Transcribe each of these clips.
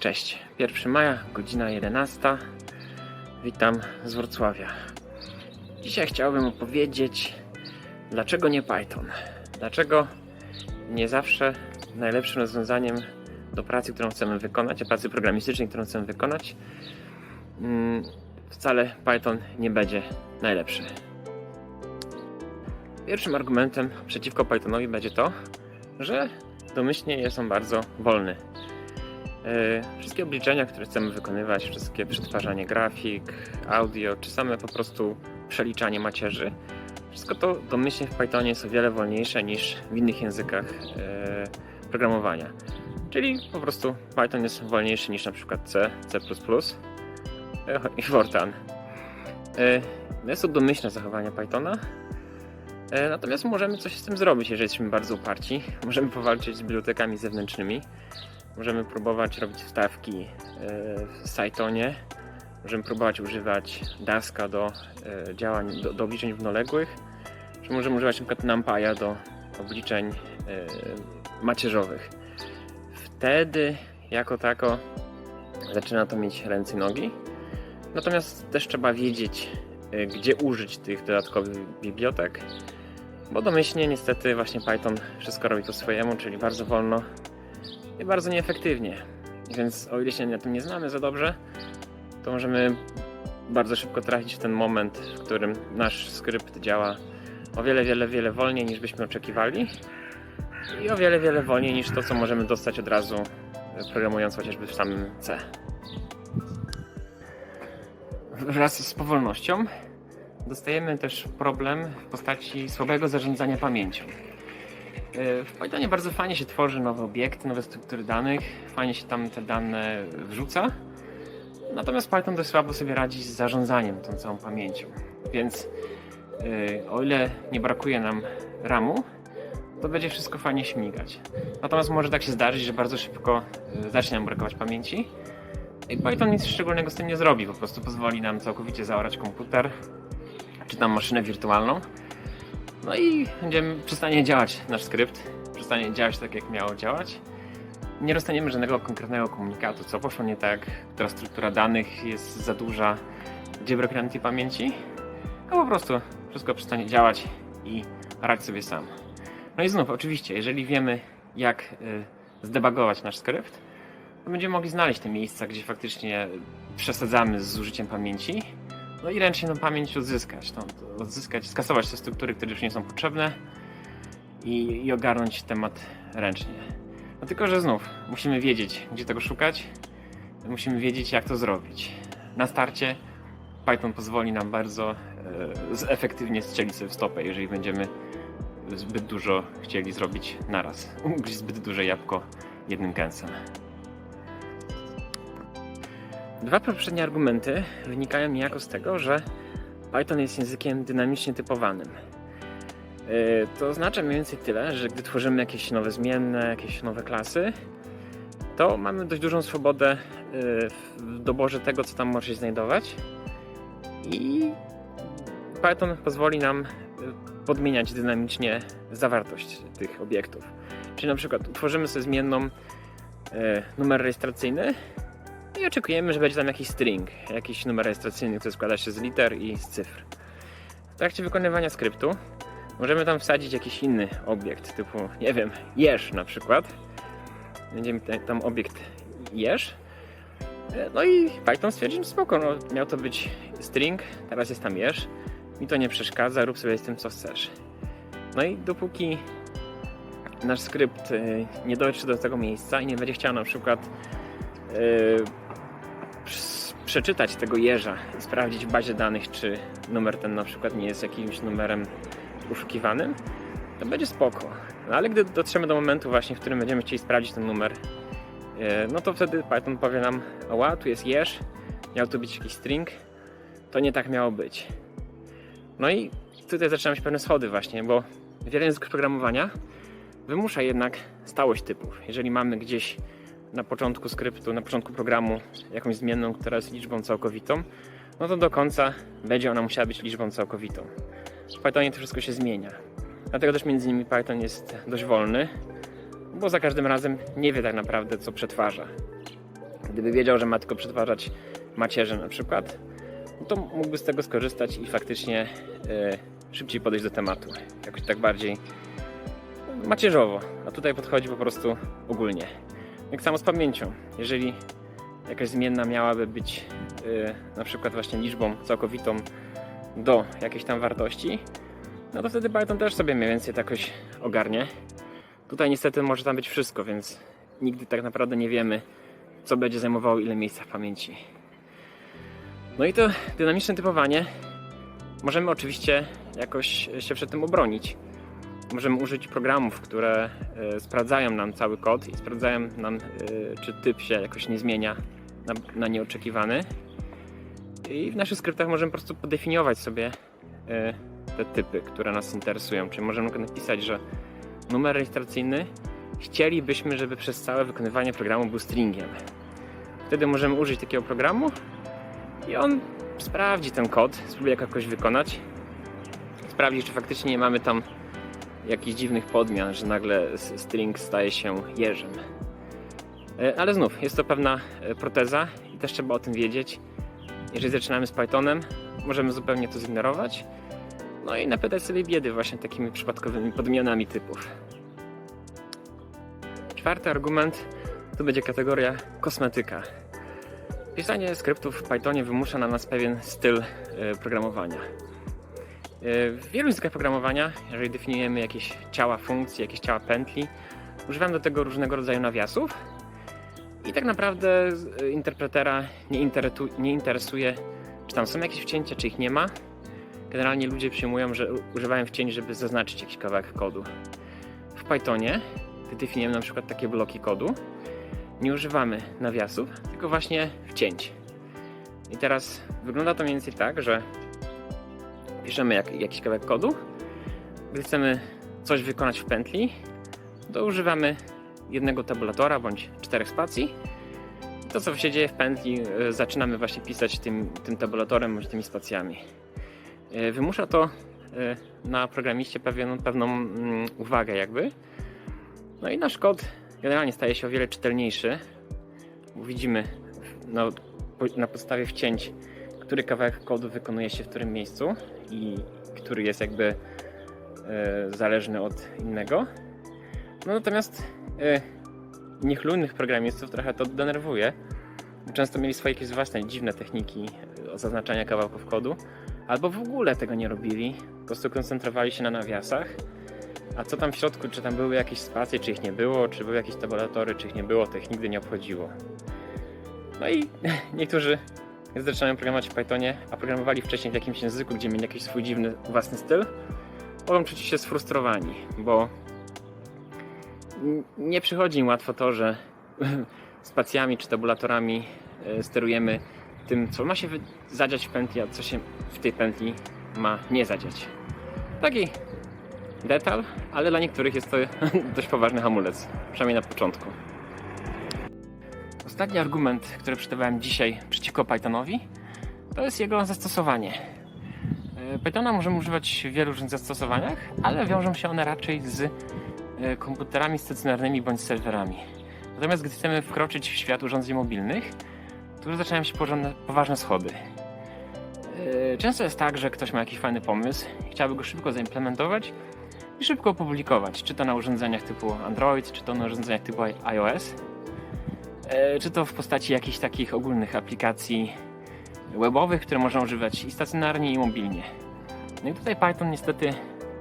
Cześć, 1 maja, godzina 11. Witam z Wrocławia. Dzisiaj chciałbym opowiedzieć, dlaczego nie Python. Dlaczego nie zawsze najlepszym rozwiązaniem do pracy, którą chcemy wykonać, a pracy programistycznej, którą chcemy wykonać, mm, wcale Python nie będzie najlepszy. Pierwszym argumentem przeciwko Pythonowi będzie to, że domyślnie jest on bardzo wolny. E, Wszystkie obliczenia, które chcemy wykonywać, wszystkie przetwarzanie grafik, audio, czy same po prostu przeliczanie macierzy, wszystko to domyślnie w Pythonie jest o wiele wolniejsze niż w innych językach e, programowania. Czyli po prostu Python jest wolniejszy niż na przykład C, C++ e, i Fortran. E, Jest to domyślne zachowanie Pythona, natomiast możemy coś z tym zrobić, jeżeli jesteśmy bardzo uparci. Możemy powalczyć z bibliotekami zewnętrznymi, Możemy próbować robić wstawki e, w Cytonie. Możemy próbować używać Daska do e, działań, do, do obliczeń równoległych. Czy możemy używać np. NumPy'a do obliczeń e, macierzowych. Wtedy jako tako zaczyna to mieć ręce i nogi. Natomiast też trzeba wiedzieć, gdzie użyć tych dodatkowych bibliotek. Bo domyślnie niestety właśnie Python wszystko robi po swojemu, czyli bardzo wolno i bardzo nieefektywnie. Więc o ile się na tym nie znamy za dobrze, to możemy bardzo szybko trafić w ten moment, w którym nasz skrypt działa o wiele, wiele, wiele wolniej niż byśmy oczekiwali i o wiele, wiele wolniej niż to, co możemy dostać od razu programując chociażby w samym C. Wraz z powolnością dostajemy też problem w postaci słabego zarządzania pamięcią. W Pythonie bardzo fajnie się tworzy nowe obiekty, nowe struktury danych, fajnie się tam te dane wrzuca. Natomiast Python dość słabo sobie radzi z zarządzaniem tą całą pamięcią. Więc e, o ile nie brakuje nam RAMu, to będzie wszystko fajnie śmigać. Natomiast może tak się zdarzyć, że bardzo szybko e, zacznie nam brakować pamięci. I Python nic szczególnego z tym nie zrobi, po prostu pozwoli nam całkowicie zaorać komputer, czy tam maszynę wirtualną. No i będziemy, przestanie działać nasz skrypt, przestanie działać tak, jak miało działać. Nie dostaniemy żadnego konkretnego komunikatu, co poszło nie tak, która struktura danych jest za duża, gdzie brakuje nam tej pamięci. A po prostu wszystko przestanie działać i radź sobie sam. No i znów, oczywiście, jeżeli wiemy, jak y, zdebagować nasz skrypt, to będziemy mogli znaleźć te miejsca, gdzie faktycznie przesadzamy z zużyciem pamięci no i ręcznie tą pamięć odzyskać. To odzyskać, skasować te struktury, które już nie są potrzebne i, i ogarnąć temat ręcznie. No tylko, że znów musimy wiedzieć, gdzie tego szukać. Musimy wiedzieć, jak to zrobić. Na starcie Python pozwoli nam bardzo e, efektywnie strzelić sobie w stopę, jeżeli będziemy zbyt dużo chcieli zrobić naraz. Ugryźć zbyt duże jabłko jednym kęsem. Dwa poprzednie argumenty wynikają niejako z tego, że Python jest językiem dynamicznie typowanym. Yy, To oznacza mniej więcej tyle, że gdy tworzymy jakieś nowe zmienne, jakieś nowe klasy, to mamy dość dużą swobodę yy, w doborze tego, co tam może się znajdować. I Python pozwoli nam yy, podmieniać dynamicznie zawartość tych obiektów. Czyli na przykład utworzymy sobie zmienną numer rejestracyjny i oczekujemy, że będzie tam jakiś string, jakiś numer rejestracyjny, który składa się z liter i z cyfr. W trakcie wykonywania skryptu możemy tam wsadzić jakiś inny obiekt, typu, nie wiem, jeż na przykład. Będziemy tam obiekt jeż. No i Python stwierdził, spoko, no, miał to być string, teraz jest tam jeż. Mi to nie przeszkadza, rób sobie z tym co chcesz. No i dopóki nasz skrypt y, nie dotrze do tego miejsca i nie będzie chciał na przykład przeczytać tego jeża i sprawdzić w bazie danych, czy numer ten na przykład nie jest jakimś numerem uszukiwanym, to będzie spoko. No ale gdy dotrzemy do momentu właśnie, w którym będziemy chcieli sprawdzić ten numer, e, no to wtedy Python powie nam, ała, tu jest jeż, miał tu być jakiś string, to nie tak miało być. No i tutaj zaczynają się pewne schody właśnie, bo wiele języków programowania wymusza jednak stałość typów. Jeżeli mamy gdzieś na początku skryptu, na początku programu jakąś zmienną, która jest liczbą całkowitą, no to do końca będzie ona musiała być liczbą całkowitą. W Pythonie to wszystko się zmienia. Dlatego też między innymi Python jest dość wolny, bo za każdym razem nie wie tak naprawdę co przetwarza. Gdyby wiedział, że ma tylko przetwarzać macierzę na przykład, no to mógłby z tego skorzystać i faktycznie e, szybciej podejść do tematu. Jakoś tak bardziej macierzowo. A tutaj podchodzi po prostu ogólnie. Jak samo z pamięcią. Jeżeli jakaś zmienna miałaby być e, na przykład właśnie liczbą całkowitą do jakiejś tam wartości, no to wtedy Python też sobie mniej więcej to jakoś ogarnie. Tutaj niestety może tam być wszystko, więc nigdy tak naprawdę nie wiemy, co będzie zajmowało ile miejsca w pamięci. No i to dynamiczne typowanie możemy oczywiście jakoś się przed tym obronić. Możemy użyć programów, które e, sprawdzają nam cały kod i sprawdzają nam, e, czy typ się jakoś nie zmienia na, na nieoczekiwany. I w naszych skryptach możemy po prostu podefiniować sobie e, te typy, które nas interesują. Czyli możemy napisać, że numer rejestracyjny chcielibyśmy, żeby przez całe wykonywanie programu był stringiem. Wtedy możemy użyć takiego programu i on sprawdzi ten kod, spróbuje jakoś wykonać. Sprawdzi, czy faktycznie nie mamy tam jakichś dziwnych podmian, że nagle string staje się jeżem. E, Ale znów, jest to pewna e, proteza i też trzeba o tym wiedzieć. Jeżeli zaczynamy z Pythonem, możemy zupełnie to zignorować. No i napytać sobie biedy właśnie takimi przypadkowymi podmianami typów. Czwarty argument to będzie kategoria kosmetyka. Pisanie skryptów w Pythonie wymusza na nas pewien styl e, programowania. W wielu językach programowania, jeżeli definiujemy jakieś ciała funkcji, jakieś ciała pętli, używamy do tego różnego rodzaju nawiasów i tak naprawdę e, interpretera nie, nie interesuje, czy tam są jakieś wcięcia, czy ich nie ma. Generalnie ludzie przyjmują, że używają wcięć, żeby zaznaczyć jakiś kawałek kodu. W Pythonie, gdy definiujemy na przykład takie bloki kodu, nie używamy nawiasów, tylko właśnie wcięć. I teraz wygląda to mniej więcej tak, że piszemy jak, jakiś kawałek kodu. Gdy chcemy coś wykonać w pętli, to używamy jednego tabulatora bądź czterech spacji. To, co się dzieje w pętli, e, zaczynamy właśnie pisać tym, tym tabulatorem bądź tymi spacjami. E, Wymusza to e, na programiście pewien, pewną mm, uwagę, jakby. No i nasz kod generalnie staje się o wiele czytelniejszy. Widzimy na, na podstawie wcięć, który kawałek kodu wykonuje się w którym miejscu i który jest jakby e, zależny od innego. No natomiast e, niechlujnych programistów trochę to denerwuje. Często mieli swoje jakieś własne dziwne techniki e, zaznaczania kawałków kodu, albo w ogóle tego nie robili, po prostu koncentrowali się na nawiasach. A co tam w środku, czy tam były jakieś spacje, czy ich nie było, czy były jakieś tabulatory, czy ich nie było, to ich nigdy nie obchodziło. No i niektórzy zaczynają programować w Pythonie, a programowali wcześniej w jakimś języku, gdzie mieli jakiś swój dziwny własny styl, mogą czuć się sfrustrowani, bo nie przychodzi im łatwo to, że spacjami czy tabulatorami e, sterujemy tym, co ma się zadziać w pętli, a co się w tej pętli ma nie zadziać. Taki detal, ale dla niektórych jest to dość poważny hamulec, przynajmniej na początku. Ostatni argument, który przydawałem dzisiaj przeciwko Pythonowi, to jest jego zastosowanie. E, Pythona możemy używać w wielu różnych zastosowaniach, ale wiążą się one raczej z e, komputerami stacjonarnymi bądź serwerami. Natomiast gdy chcemy wkroczyć w świat urządzeń mobilnych, to już zaczynają się poważne schody. E, Często jest tak, że ktoś ma jakiś fajny pomysł, chciałby go szybko zaimplementować i szybko opublikować, czy to na urządzeniach typu Android, czy to na urządzeniach typu iOS, czy to w postaci jakichś takich ogólnych aplikacji webowych, które można używać i stacjonarnie, i mobilnie. No i tutaj Python niestety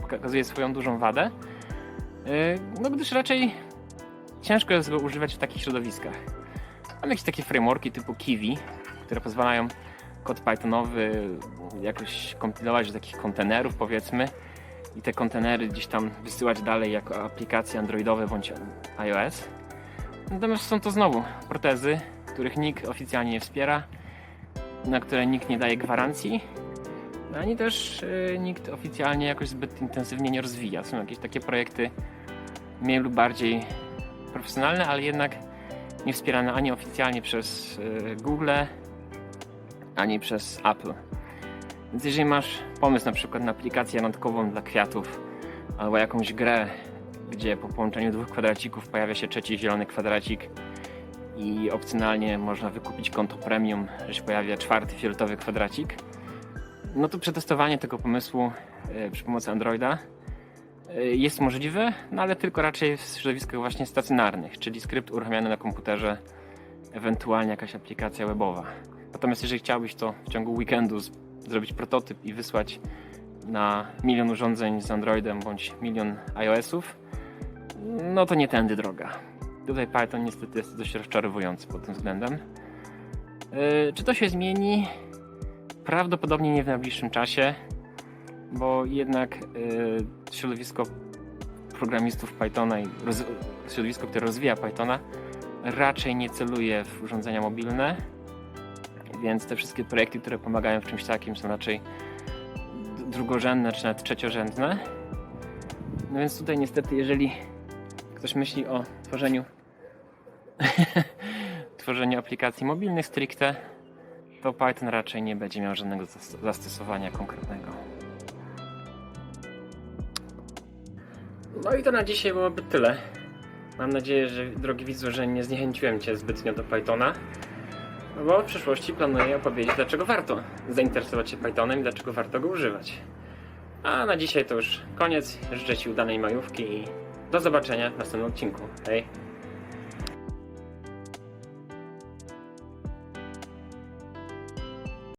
pokazuje swoją dużą wadę, e, no gdyż raczej ciężko jest go używać w takich środowiskach. Mam jakieś takie frameworki typu Kiwi, które pozwalają kod Pythonowy jakoś kompilować do takich kontenerów powiedzmy i te kontenery gdzieś tam wysyłać dalej jako aplikacje androidowe bądź iOS. Natomiast są to znowu protezy, których nikt oficjalnie nie wspiera, na które nikt nie daje gwarancji, ani też y, nikt oficjalnie jakoś zbyt intensywnie nie rozwija. Są jakieś takie projekty mniej lub bardziej profesjonalne, ale jednak nie wspierane ani oficjalnie przez y, Google, ani przez Apple. Więc jeżeli masz pomysł na przykład na aplikację randkową dla kwiatów albo jakąś grę, gdzie po połączeniu dwóch kwadracików pojawia się trzeci zielony kwadracik i opcjonalnie można wykupić konto premium, że się pojawia czwarty fioletowy kwadracik. No to przetestowanie tego pomysłu e, przy pomocy Androida e, jest możliwe, no ale tylko raczej w środowiskach właśnie stacjonarnych, czyli skrypt uruchamiany na komputerze, ewentualnie jakaś aplikacja webowa. Natomiast jeżeli chciałbyś to w ciągu weekendu zrobić prototyp i wysłać na milion urządzeń z Androidem bądź milion iOS-ów, no to nie tędy droga. Tutaj Python niestety jest dość rozczarowujący pod tym względem. Yy, czy to się zmieni? Prawdopodobnie nie w najbliższym czasie, bo jednak yy, środowisko programistów Pythona i środowisko, które rozwija Pythona, raczej nie celuje w urządzenia mobilne, więc te wszystkie projekty, które pomagają w czymś takim, są raczej drugorzędne czy nawet trzeciorzędne. No więc tutaj niestety, jeżeli ktoś myśli o tworzeniu tworzeniu aplikacji mobilnych stricte, to Python raczej nie będzie miał żadnego zas- zastosowania konkretnego. No i to na dzisiaj byłoby tyle. Mam nadzieję, że drogi widzu, że nie zniechęciłem Cię zbytnio do Pythona, no bo w przyszłości planuję opowiedzieć, dlaczego warto zainteresować się Pythonem i dlaczego warto go używać. A na dzisiaj to już koniec. Życzę Ci udanej majówki i do zobaczenia w następnym odcinku. Hej!